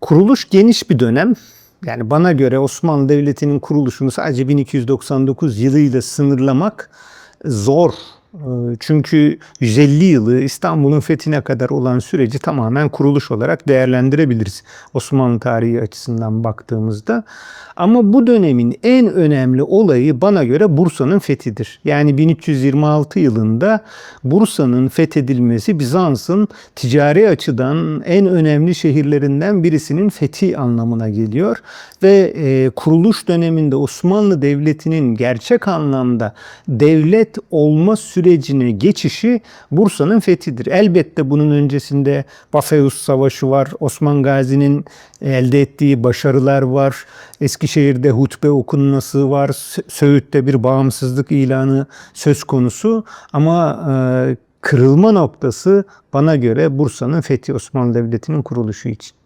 Kuruluş geniş bir dönem. Yani bana göre Osmanlı Devleti'nin kuruluşunu sadece 1299 yılıyla sınırlamak zor. Ee, Çünkü 150 yılı İstanbul'un fethine kadar olan süreci tamamen kuruluş olarak değerlendirebiliriz Osmanlı tarihi açısından baktığımızda. Ama bu dönemin en önemli olayı bana göre Bursa'nın fethidir. Yani 1326 yılında Bursa'nın fethedilmesi Bizans'ın ticari açıdan en önemli şehirlerinden birisinin fethi anlamına geliyor ve e, kuruluş döneminde Osmanlı Devleti'nin gerçek anlamda devlet olma sürecine geçişi Bursa'nın fethidir. Elbette bunun öncesinde Bafeus Savaşı var, Osman Gazi'nin elde ettiği başarılar var, Eskişehir'de hutbe okunması var, Sö- Söğüt'te bir bağımsızlık ilanı söz konusu ama e, kırılma noktası bana göre Bursa'nın fethi Osmanlı Devleti'nin kuruluşu için.